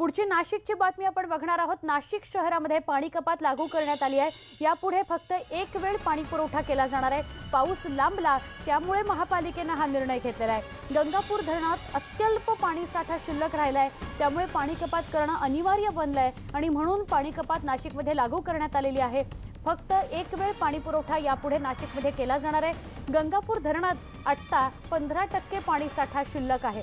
पुढची नाशिकची बातमी आपण बघणार आहोत. नाशिक शहरामध्ये पाणी कपात लागू करण्यात आली आहे. यापुढे फक्त एक वेळ पाणी पुरवठा केला जाणार आहे. पाऊस लांबला त्यामुळे महापालिकेनं हा निर्णय घेतलेला आहे. गंगापूर धरणात अत्यल्प पाणी साठा शिल्लक राहिला आहे त्यामुळे पाणी कपात करणं अनिवार्य बनलं आहे आणि म्हणून पाणी कपात नाशिकमध्ये लागू करण्यात आलेली आहे. फक्त एक वेळ पाणी पुरवठा यापुढे नाशिकमध्ये केला जाणार आहे. गंगापूर धरणात आत्ता पंधरा टक्के पाणी साठा शिल्लक आहे.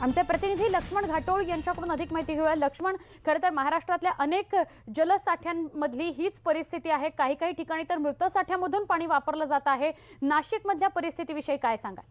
आमचे प्रतिनिधी लक्ष्मण घाटोळ यांच्याकडून अधिक माहिती घेऊया. लक्ष्मण खरं तर महाराष्ट्रातल्या अनेक जलसाठ्यांमधली हीच परिस्थिती आहे. काही काही ठिकाणी तर मृत साठ्यामधून पाणी वापरलं जात आहे. नाशिकमधल्या परिस्थितीविषयी काय सांगाल?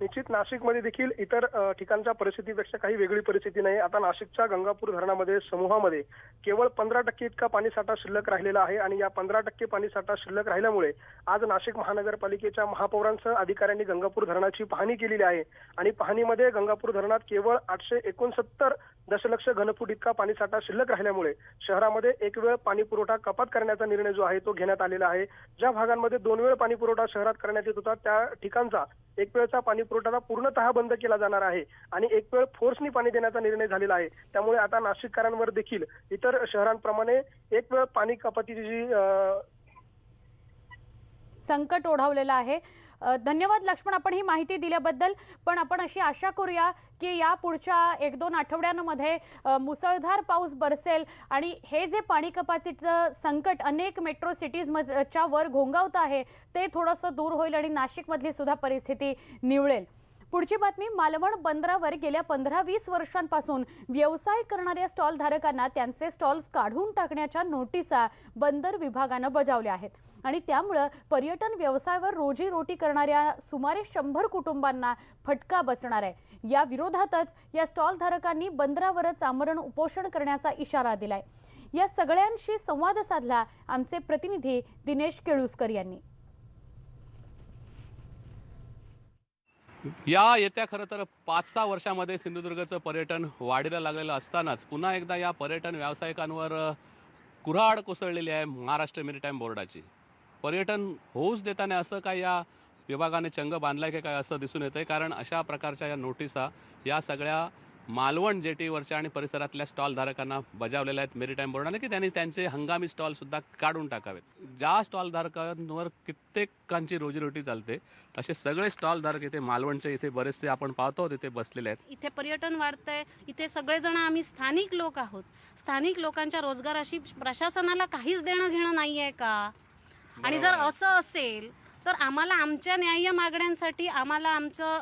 निश्चित नाशिकमध्ये देखील इतर ठिकाणच्या परिस्थितीपेक्षा काही वेगळी परिस्थिती नाही. आता नाशिकच्या गंगापूर धरणामध्ये समूहामध्ये केवळ पंधरा टक्के इतका पाणीसाठा शिल्लक राहिलेला आहे आणि या पंधरा टक्के पाणीसाठा शिल्लक राहिल्यामुळे आज नाशिक महानगरपालिकेच्या महापौरांसह अधिकाऱ्यांनी गंगापूर धरणाची पाहणी केलेली आहे. आणि पाहणीमध्ये गंगापूर धरणात केवळ आठशे एकोणसत्तर दशलक्ष घनफूट इतका पाणीसाठा शिल्लक राहिल्यामुळे शहरामध्ये एक वेळ पाणी पुरवठा कपात करण्याचा निर्णय जो आहे तो घेण्यात आलेला आहे. ज्या भागांमध्ये दोन वेळ पाणी पुरवठा शहरात करण्यात येत होता त्या ठिकाणचा एक वेळचा पाणी पुरवठा पूर्णतः बंद केला जाणार आहे आणि एक वेळ फोर्सनी पाणी देण्याचा निर्णय झालेला आहे. त्यामुळे आता नाशिककरांवर देखील इतर शहरांप्रमाणे एक वेळ पाणी कपातीची जी संकट ओढावलेलं आहे. धन्यवाद लक्ष्मण आपण ही माहिती दिल्याबद्दल. पण आपण अशी आशा करूया की या पुढच्या एक दोन आठवड्यांमध्ये मुसळधार पाऊस बरसेल आणि हे जे पाणी कपातीचं संकट अनेक मेट्रो सिटीजच्या वर घोंगावत आहे ते थोडंसं दूर होईल आणि नाशिकमधली सुद्धा परिस्थिती निवळेल. पुढची बातमी मालवण बंदरावर गेल्या पंधरा वीस वर्षांपासून व्यवसाय करणाऱ्या स्टॉल धारकांना त्यांचे स्टॉल्स काढून टाकण्याच्या नोटिसा बंदर विभागानं बजावल्या आहेत. आणि त्यामुळं पर्यटन व्यवसायावर रोजीरोटी करणाऱ्या सुमारे शंभर कुटुंबांना फटका बसणार आहे. या विरोधातच या स्टॉल धारकांनी बंदरावरच आमरण उपोषण करण्याचा इशारा दिलाय. या सगळ्यांशी संवाद साधला आमचे प्रतिनिधी दिनेश केळुसकर यांनी. या येत्या खरं तर पाच सहा वर्षामध्ये सिंधुदुर्गचं पर्यटन वाढीला लागलेलं असतानाच पुन्हा एकदा या पर्यटन व्यावसायिकांवर कुऱ्हाड कोसळलेली आहे महाराष्ट्र मेरीटाईम बोर्डाची. पर्यटन होऊच देताना असं काय या विभागाने चंग बांधलाय की काय असं दिसून येतंय? कारण अशा प्रकारच्या या नोटिसा या सगळ्या मालवण जेटीवरच्या आणि परिसरातल्या स्टॉलधारकांना बजावलेल्या आहेत मेरीटाईम बोर्डाने की त्यांनी त्यांचे हंगामी स्टॉलसुद्धा काढून टाकावेत. ज्या स्टॉलधारकांवर कित्येकांची रोजीरोटी चालते असे सगळे स्टॉलधारक इथे मालवणचे इथे बरेचसे आपण पाहतो तिथे बसलेले आहेत. इथे पर्यटन वाढतंय. इथे सगळेजण आम्ही स्थानिक लोक आहोत. स्थानिक लोकांच्या रोजगाराशी प्रशासनाला काहीच देणं घेणं नाही आहे का? आणि जर असं असेल तर आम्हाला आमच्या न्याय्य मागण्यांसाठी आम्हाला आमचं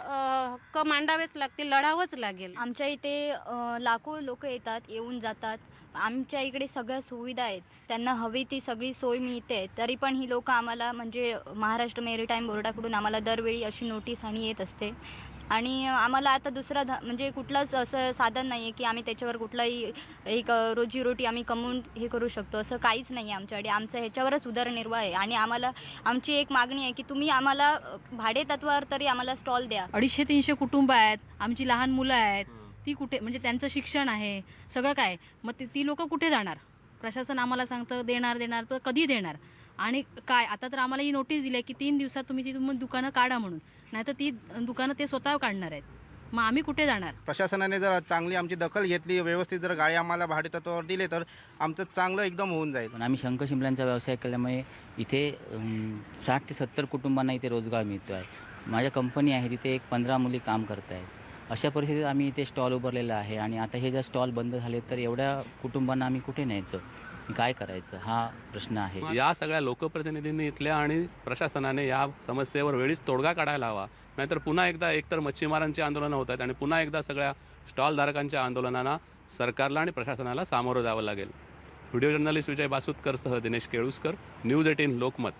हक्क मांडावेच लागतील लढावंच लागेल. आमच्या इथे लाखो लोक येतात येऊन जातात. आमच्या इकडे सगळ्या सुविधा आहेत. त्यांना हवी ती सगळी सोय मिळते. तरी पण ही लोक आम्हाला म्हणजे महाराष्ट्र मेरीटाईम बोर्डाकडून आम्हाला दरवेळी अशी नोटीस आणि येत असते. आणि आम्हाला आता दुसरा ध म्हणजे कुठलंच असं साधन नाही आहे की आम्ही त्याच्यावर कुठलाही एक रोजीरोटी आम्ही कमवून हे करू शकतो असं काहीच नाही आहे आमच्याकडे. आमचं ह्याच्यावरच उदरनिर्वाह आहे आणि आम्हाला आमची एक मागणी आहे की तुम्ही आम्हाला भाडे तत्वावर तरी आम्हाला स्टॉल द्या. अडीचशे तीनशे कुटुंब आहेत आमची लहान मुलं आहेत ती कुठे म्हणजे त्यांचं शिक्षण आहे सगळं काय. मग ती ती लोक कुठे जाणार? प्रशासन आम्हाला सांगतं देणार देणार तर कधी देणार? आणि काय आता तर आम्हाला ही नोटीस दिली आहे की तीन दिवसात तुम्ही ती तुम्ही दुकानं काढा म्हणून. नाहीतर ती दुकानं ते स्वतः काढणार आहेत. मग आम्ही कुठे जाणार? प्रशासनाने जर चांगली आमची दखल घेतली व्यवस्थित जर गाडी आम्हाला भाडेतत्वावर दिले तर आमचं चांगलं एकदम होऊन जाईल. पण आम्ही शंख शिंपल्यांचा व्यवसाय केल्यामुळे इथे साठ ते सत्तर कुटुंबांना इथे रोजगार मिळतो आहे माझ्या कंपनी आहे तिथे एक पंधरा मुली काम करत आहेत अशा परिस्थितीत आम्ही इथे स्टॉल उभारलेला आहे आणि आता हे जर स्टॉल बंद झाले तर एवढ्या कुटुंबांना आम्ही कुठे न्यायचं? काय करायचं हा प्रश्न आहे. या सगळ्या लोकप्रतिनिधींनी इथल्या आणि प्रशासनाने या समस्येवर वेळीच तोडगा काढायला हवा. नाहीतर पुन्हा एकदा एकतर मच्छीमारांची आंदोलनं होत आहेत आणि पुन्हा एकदा सगळ्या स्टॉलधारकांच्या आंदोलनांना सरकारला आणि प्रशासनाला सामोरं जावं लागेल. व्हिडिओ जर्नलिस्ट विजय बासुतकरसह दिनेश केळुसकर न्यूज एटीन लोकमत.